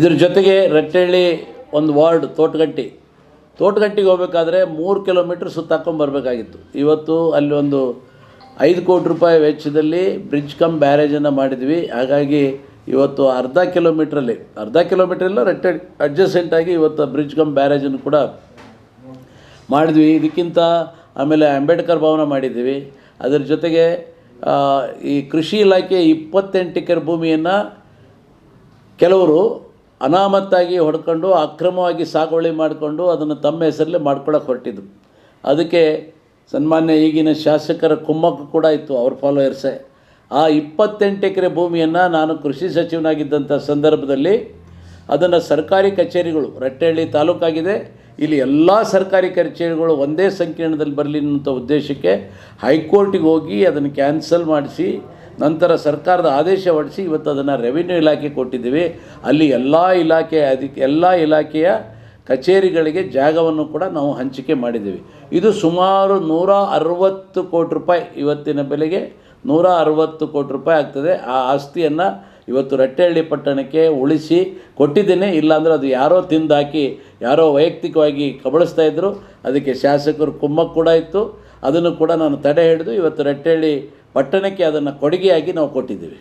ಇದ್ರ ಜೊತೆಗೆ ರಟ್ಟಳ್ಳಿ ಒಂದು ವಾರ್ಡ್, ತೋಟಗಟ್ಟಿ. ತೋಟಗಟ್ಟಿಗೆ ಹೋಗ್ಬೇಕಾದ್ರೆ ಮೂರು ಕಿಲೋಮೀಟ್ರ್ ಸುತ್ತಾಕೊಂಡು ಬರಬೇಕಾಗಿತ್ತು. ಇವತ್ತು ಅಲ್ಲಿ ಒಂದು ಐದು ಕೋಟಿ ರೂಪಾಯಿ ವೆಚ್ಚದಲ್ಲಿ ಬ್ರಿಡ್ಜ್ ಕಮ್ ಬ್ಯಾರೇಜನ್ನು ಮಾಡಿದ್ವಿ. ಹಾಗಾಗಿ ಇವತ್ತು ಅರ್ಧ ಕಿಲೋಮೀಟ್ರಲ್ಲಿ, ಅರ್ಧ ಕಿಲೋಮೀಟ್ರಲ್ಲ ರಟ್ಟ ಅಡ್ಜಸ್ಟೆಂಟಾಗಿ ಇವತ್ತು ಬ್ರಿಡ್ಜ್ ಕಮ್ ಬ್ಯಾರೇಜನ್ನು ಕೂಡ ಮಾಡಿದ್ವಿ. ಇದಕ್ಕಿಂತ ಆಮೇಲೆ ಅಂಬೇಡ್ಕರ್ ಭವನ ಮಾಡಿದ್ದೀವಿ. ಅದರ ಜೊತೆಗೆ ಈ ಕೃಷಿ ಇಲಾಖೆ ಇಪ್ಪತ್ತೆಂಟು ಎಕರೆ ಭೂಮಿಯನ್ನು ಕೆಲವರು ಅನಾಮತ್ತಾಗಿ ಹೊಡ್ಕೊಂಡು ಅಕ್ರಮವಾಗಿ ಸಾಗುವಳಿ ಮಾಡಿಕೊಂಡು ಅದನ್ನು ತಮ್ಮ ಹೆಸರಲ್ಲೇ ಮಾಡ್ಕೊಳಕ್ಕೆ ಹೊರಟಿದ್ರು ಅದಕ್ಕೆ ಸನ್ಮಾನ್ಯ ಈಗಿನ ಶಾಸಕರ ಕುಮ್ಮಕ್ಕು ಕೂಡ ಇತ್ತು ಅವ್ರ ಫಾಲೋಯರ್ಸೇ ಆ ಇಪ್ಪತ್ತೆಂಟು ಎಕರೆ ಭೂಮಿಯನ್ನು ನಾನು ಕೃಷಿ ಸಚಿವನಾಗಿದ್ದಂಥ ಸಂದರ್ಭದಲ್ಲಿ ಅದನ್ನು ಸರ್ಕಾರಿ ಕಚೇರಿಗಳು, ರಟ್ಟೆಹಳ್ಳಿ ತಾಲೂಕಾಗಿದೆ. ಇಲ್ಲಿ ಎಲ್ಲ ಸರ್ಕಾರಿ ಕಚೇರಿಗಳು ಒಂದೇ ಸಂಕೀರ್ಣದಲ್ಲಿ ಬರಲಿ ಅನ್ನೋಂಥ ಉದ್ದೇಶಕ್ಕೆ ಹೈಕೋರ್ಟಿಗೆ ಹೋಗಿ ಅದನ್ನು ಕ್ಯಾನ್ಸಲ್ ಮಾಡಿಸಿ ನಂತರ ಸರ್ಕಾರದ ಆದೇಶ ಹೊರಡಿಸಿ ಇವತ್ತು ಅದನ್ನು ರೆವಿನ್ಯೂ ಇಲಾಖೆ ಕೊಟ್ಟಿದ್ದೀವಿ. ಅಲ್ಲಿ ಎಲ್ಲ ಇಲಾಖೆಯ ಅದಕ್ಕೆ ಎಲ್ಲ ಇಲಾಖೆಯ ಕಚೇರಿಗಳಿಗೆ ಜಾಗವನ್ನು ಕೂಡ ನಾವು ಹಂಚಿಕೆ ಮಾಡಿದ್ದೀವಿ. ಇದು ಸುಮಾರು ನೂರ ಅರವತ್ತು ಕೋಟಿ ರೂಪಾಯಿ ಇವತ್ತಿನ ಬೆಲೆಗೆ, ನೂರ ಅರವತ್ತು ಕೋಟಿ ರೂಪಾಯಿ ಆಗ್ತದೆ. ಆ ಆಸ್ತಿಯನ್ನು ಇವತ್ತು ರಟ್ಟೆಹಳ್ಳಿ ಪಟ್ಟಣಕ್ಕೆ ಉಳಿಸಿ ಕೊಟ್ಟಿದ್ದೇನೆ. ಇಲ್ಲಾಂದರೆ ಅದು ಯಾರೋ ತಿಂದಾಕಿ, ಯಾರೋ ವೈಯಕ್ತಿಕವಾಗಿ ಕಬಳಿಸ್ತಾ ಇದ್ದರು ಅದಕ್ಕೆ ಶಾಸಕರು ಕುಮ್ಮಕ್ಕು ಕೂಡ ಇತ್ತು. ಅದನ್ನು ಕೂಡ ನಾನು ತಡೆ ಹಿಡಿದು ಇವತ್ತು ರಟ್ಟೆಹಳ್ಳಿ ಪಟ್ಟಣಕ್ಕೆ ಅದನ್ನು ಕೊಡುಗೆಯಾಗಿ ನಾವು ಕೊಟ್ಟಿದ್ದೀವಿ.